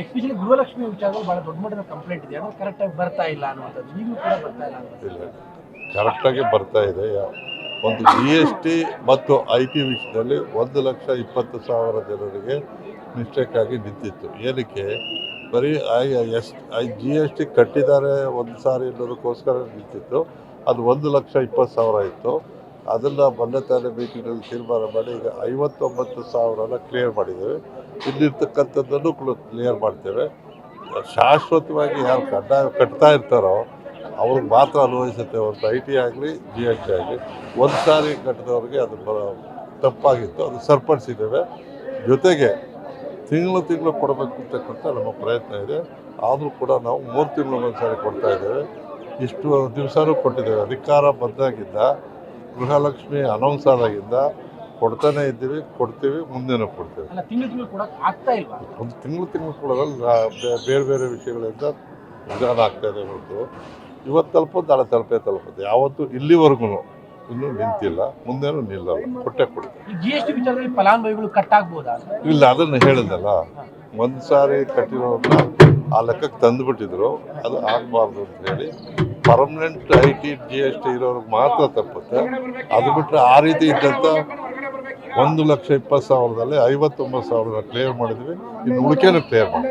Especially Gruhalakshmi ವಿಚಾರದಲ್ಲಿ ಬಹಳ ದೊಡ್ಡ ಮಟ್ಟದ ಕಂಪ್ಲೇಂಟ್ ಇದೆ. ಅದು ಕರೆಕ್ಟಾಗಿ ಬರ್ತಾ ಇಲ್ಲ ಅನ್ನುವಂಥದ್ದು. ಈಗಲೂ ಕೂಡ ಬರ್ತಾ ಇಲ್ಲ ಕರೆಕ್ಟ್ ಕರೆಕ್ಟಾಗಿ ಬರ್ತಾ ಇದೆ. ಒಂದು ಜಿ ಎಸ್ ಟಿ ಮತ್ತು ಐ ಟಿ ವಿಷಯದಲ್ಲಿ ಒಂದು ಲಕ್ಷ ಇಪ್ಪತ್ತು ಸಾವಿರ ಜನರಿಗೆ ಮಿಸ್ಟೇಕ್ ಆಗಿ ನಿಂತಿತ್ತು ಏನಕ್ಕೆ? ಬರೀ S I G S T ಕಟ್ಟಿದ್ದಾರೆ ಒಂದು ಸಾರಿ ಅನ್ನೋದಕ್ಕೋಸ್ಕರ ನಿಂತಿತ್ತು ಅದು ಒಂದು ಲಕ್ಷ ಇಪ್ಪತ್ತು ಸಾವಿರ ಇತ್ತು ಅದನ್ನು ಮೊನ್ನೆ ತಾನೇ ಮೀಟಿಂಗ್ನಲ್ಲಿ ತೀರ್ಮಾನ ಮಾಡಿ ಈಗ ಐವತ್ತೊಂಬತ್ತು ಸಾವಿರನ ಕ್ಲಿಯರ್ ಮಾಡಿದ್ದೇವೆ. ಇಲ್ಲಿರ್ತಕ್ಕಂಥದ್ದನ್ನು ಕ್ಲಿಯರ್ ಮಾಡ್ತೇವೆ. ಶಾಶ್ವತವಾಗಿ ಯಾರು ಕಡ್ಡಾಯ, ಕಟ್ತಾ ಇರ್ತಾರೋ ಅವ್ರಿಗೆ ಮಾತ್ರ ಅನುಭವಿಸುತ್ತೆ ಒಂದು ಐ ಟಿ ಆಗಲಿ, ಜಿ ಎಚ್ ಆಗಲಿ, ಒಂದು ಸಾರಿ ಕಟ್ಟಿದವ್ರಿಗೆ ಅದು ತಪ್ಪಾಗಿತ್ತು, ಅದು ಸರಿಪಡಿಸಿದ್ದೇವೆ ಜೊತೆಗೆ ತಿಂಗಳು ತಿಂಗಳು ಕೊಡಬೇಕು ಅಂತಕ್ಕಂಥ ನಮ್ಮ ಪ್ರಯತ್ನ ಇದೆ. ಆದರೂ ಕೂಡ ನಾವು ಮೂರು ತಿಂಗಳು ಒಂದು ಸಾರಿ ಕೊಡ್ತಾ ಇದ್ದೇವೆ. ಇಷ್ಟು ದಿವಸನೂ ಕೊಟ್ಟಿದ್ದೇವೆ. ಅಧಿಕಾರ ಬಂದಾಗಿದ್ದ ಗೃಹಲಕ್ಷ್ಮಿ ಅನೌನ್ಸ್ ಆದಾಗಿಂದ ಕೊಡ್ತಾನೆ ಇದ್ದೀವಿ ಕೊಡ್ತೀವಿ ಮುಂದೆನೂ ಕೊಡ್ತೀವಿ. ಒಂದು ತಿಂಗಳು ತಿಂಗಳು ಕೊಡೋದ್ರಲ್ಲಿ ಬೇರೆ ಬೇರೆ ವಿಷಯಗಳಿಂದ ನಿಧಾನ ಆಗ್ತಾ ಇದೆ ಹೊರತು. ಇವತ್ತು ತಲುಪೋದು ನಾಳೆ ತಲುಪೇ ತಲುಪುತ್ತೆ ಯಾವತ್ತೂ ಇಲ್ಲಿವರೆಗೂ ಇನ್ನೂ ನಿಂತಿಲ್ಲ ಮುಂದೇನು ನಿಲ್ಲಲ್ಲ. ಕೊಟ್ಟೆ ಕೊಡ್ತೀವಿ. ಫಲಾನುಭವಿಗಳು ಕಟ್ ಆಗ್ಬೋದ ಇಲ್ಲ ಅದನ್ನು ಹೇಳಿದ್ನಲ್ಲ ಒಂದು ಸಾರಿ ಕಟ್ಟಿರೋದನ್ನ ಆ ಲೆಕ್ಕಕ್ಕೆ ತಂದುಬಿಟ್ಟಿದ್ರು ಅದು ಆಗಬಾರ್ದು ಅಂತ ಹೇಳಿ permanent I T G S T ಇರೋರಿಗೆ ಮಾತ್ರ ತಪ್ಪುತ್ತೆ. ಅದು ಬಿಟ್ಟರೆ ಆ ರೀತಿ ಇದ್ದಂಥ ಒಂದು ಲಕ್ಷ ಇಪ್ಪತ್ತು ಸಾವಿರದಲ್ಲಿ ಐವತ್ತೊಂಬತ್ತು ಸಾವಿರ ಕ್ಲಿಯರ್ ಮಾಡಿದ್ವಿ. ಇನ್ನು ಉಳಿಕೆನೂ ಕ್ಲಿಯರ್ ಮಾಡಿ